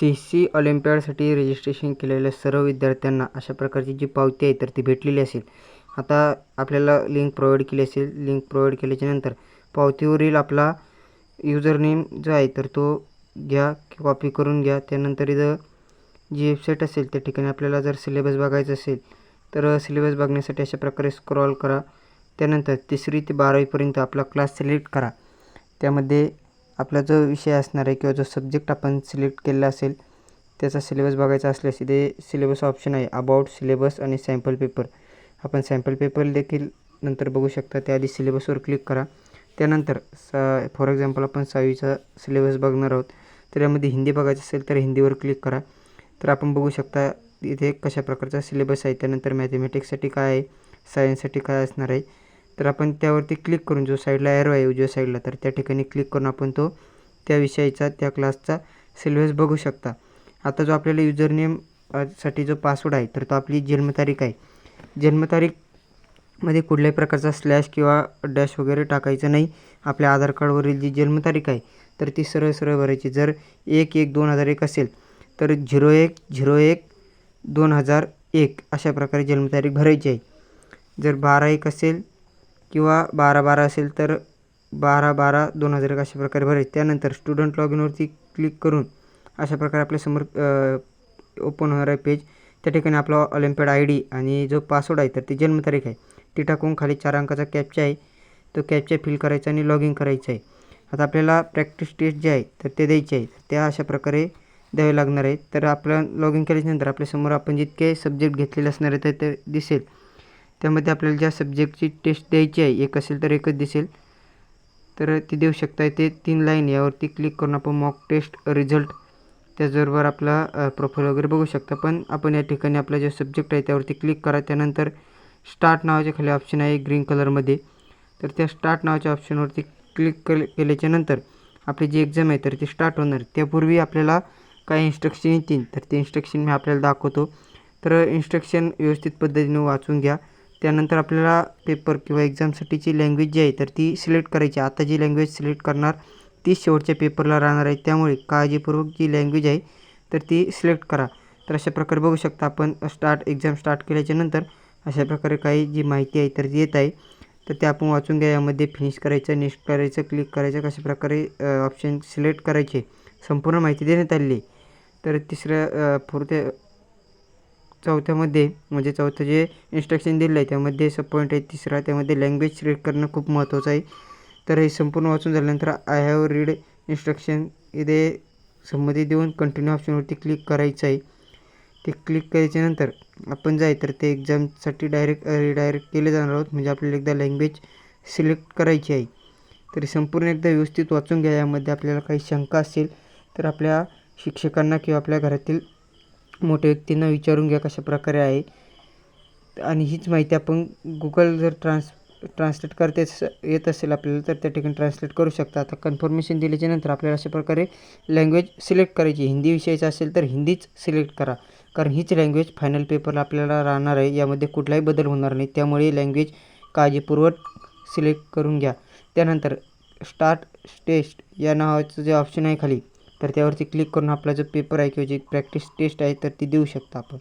C C ऑलिम्पियाडसाठी registration केलेल्या सर्व विद्यार्थ्यांना अशा प्रकारची जी पावती आहे तर ती भेटलेली असेल. आता आपल्याला लिंक प्रोव्हाइड केली असेल. लिंक प्रोव्हाइड केल्याच्यानंतर पावतीवरील आपला युजर नेम जो आहे तर तो घ्या कॉपी करून घ्या. त्यानंतर इथं जी वेबसाईट असेल त्या ठिकाणी आपल्याला जर सिलेबस बघायचा असेल तर सिलेबस बघण्यासाठी अशा प्रकारे स्क्रॉल करा. त्यानंतर तिसरी ते बारावीपर्यंत आपला क्लास सिलेक्ट करा. त्यामध्ये आपला जो विषय असणार आहे किंवा जो सब्जेक्ट आपण सिलेक्ट केलेला असेल त्याचा सिलेबस बघायचा असल्यास इथे सिलेबस ऑप्शन आहे अबाउट सिलेबस आणि सॅम्पल पेपर आपण सॅम्पल पेपर देखील नंतर बघू शकता. त्याआधी सिलेबसवर क्लिक करा. त्यानंतर स फॉर एक्झाम्पल आपण सहावीचा सिलेबस बघणार आहोत. तर यामध्ये हिंदी बघायचं असेल तर हिंदीवर क्लिक करा. तर आपण बघू शकता इथे कशा प्रकारचा सिलेबस आहे. त्यानंतर मॅथमॅटिक्ससाठी काय आहे? सायन्ससाठी काय असणार आहे? तर आपण त्यावरती क्लिक करून जो साईडला ॲरो आहे उजव्या साईडला तर त्या ठिकाणी क्लिक करून आपण तो त्या विषयाचा त्या क्लासचा सिलेबस बघू शकता. आता जो आपल्याला युजर नेमसाठी जो पासवर्ड आहे तर तो आपली जन्मतारीख आहे. जन्मतारीखमध्ये कुठल्याही प्रकारचा स्लॅश किंवा डॅश वगैरे टाकायचं नाही. आपल्या आधार कार्डवरील जी जन्मतारीख आहे तर ती सरळ सरळ भरायची. जर एक एक दोन हजार एक असेल तर झिरो एक झिरो एक दोन हजार एक अशा प्रकारे जन्मतारीख भरायची आहे. जर बारा एक असेल किंवा बारा बारा असेल तर बारा बारा दोन हजार एक अशा प्रकारे भरायचे. त्यानंतर स्टुडंट लॉग इनवरती क्लिक करून अशा प्रकारे आपल्यासमोर ओपन होणार आहे पेज त्या ठिकाणी आपला ऑलिम्पियड आय डी आणि जो पासवर्ड आहे तर ती जन्मतारीख आहे. ती टाकून खाली चार अंकाचा कॅपचा आहे. तो कॅपचा फिल करायचा आणि लॉग इन करायचं आहे. आता आपल्याला प्रॅक्टिस टेस्ट जे आहे तर ते द्यायचे आहे. त्या अशा प्रकारे द्यावे लागणार आहे. तर आपलं लॉग इन केल्याच्यानंतर आपल्यासमोर आपण जितके सब्जेक्ट घेतलेले असणार आहे तर ते दिसेल. त्यामध्ये आपल्याला ज्या सब्जेक्टची टेस्ट द्यायची आहे एक असेल तर एकच दिसेल. तर ती देऊ शकता ते तीन लाईन यावरती क्लिक करून आपण मॉक टेस्ट रिझल्ट त्याचबरोबर आपला प्रोफाईल वगैरे बघू शकता. पण आपण या ठिकाणी आपला जो सब्जेक्ट आहे त्यावरती क्लिक करा. त्यानंतर स्टार्ट नावाच्या खाली ऑप्शन आहे ग्रीन कलरमध्ये तर त्या स्टार्ट नावाच्या ऑप्शनवरती क्लिक केले केल्याच्यानंतर आपली जी एक्झाम आहे तर ती स्टार्ट होणार. त्यापूर्वी आपल्याला काही इन्स्ट्रक्शन येतील. तर ते इन्स्ट्रक्शन मी आपल्याला दाखवतो. तर इन्स्ट्रक्शन व्यवस्थित पद्धतीने वाचून घ्या. त्यानंतर आपल्याला पेपर किंवा एक्झामसाठीची लँग्वेज जी आहे तर ती सिलेक्ट करायची आता जी लँग्वेज सिलेक्ट करणार ती शेवटच्या पेपरला राहणार आहे. त्यामुळे काळजीपूर्वक जी लँग्वेज आहे तर ती सिलेक्ट करा. तर अशा प्रकारे बघू शकता आपण स्टार्ट एक्झाम स्टार्ट केल्याच्यानंतर अशा प्रकारे काही जी माहिती आहे तर ती येत आहे. तर ते आपण वाचून घ्या. यामध्ये फिनिश करायचं नेक्स्ट करायचं क्लिक करायचं कशा प्रकारे ऑप्शन सिलेक्ट करायचे संपूर्ण माहिती देण्यात आलेली आहे. तर तिसऱ्या फोर्थ चौथ्यामध्ये म्हणजे चौथं जे इन्स्ट्रक्शन दिलं आहे त्यामध्ये सब पॉईंट आहे. तिसरा त्यामध्ये लँग्वेज सिलेक्ट करणं खूप महत्त्वाचं आहे. तर हे संपूर्ण वाचून झाल्यानंतर आय हॅव रीड इन्स्ट्रक्शन इथे संमती देऊन कंटिन्यू ऑप्शनवरती क्लिक करायचं आहे. ते क्लिक करायच्यानंतर आपण जाय तर ते एक्झामसाठी डायरेक्ट रिडायरेक्ट केले जाणार आहोत. म्हणजे आपल्याला एकदा लँग्वेज सिलेक्ट करायची आहे. तरी संपूर्ण एकदा व्यवस्थित वाचून घ्या. यामध्ये आपल्याला काही शंका असेल तर आपल्या शिक्षकांना किंवा आपल्या घरातील मोठ्या व्यक्तींना विचारून घ्या कशा प्रकारे आहे. आणि हीच माहिती आपण गुगल जर ट्रान्स ट्रान्सलेट करते येत असेल आपल्याला तर त्या ठिकाणी ट्रान्सलेट करू शकता. आता कन्फर्मेशन दिल्याच्या नंतर आपल्याला अशा प्रकारे लँग्वेज सिलेक्ट करायची. हिंदी विषयाचं असेल तर हिंदीच सिलेक्ट करा. कारण हीच लँग्वेज फायनल पेपरला आपल्याला राहणार आहे. यामध्ये कुठलाही बदल होणार नाही. त्यामुळे लँग्वेज काळजीपूर्वक सिलेक्ट करून घ्या. त्यानंतर स्टार्ट टेस्ट या नावाचं जे ऑप्शन आहे खाली. तर त्यावरती क्लिक करून आपला जो पेपर आहे किंवा जी प्रॅक्टिस टेस्ट आहे तर ती देऊ शकता आपण.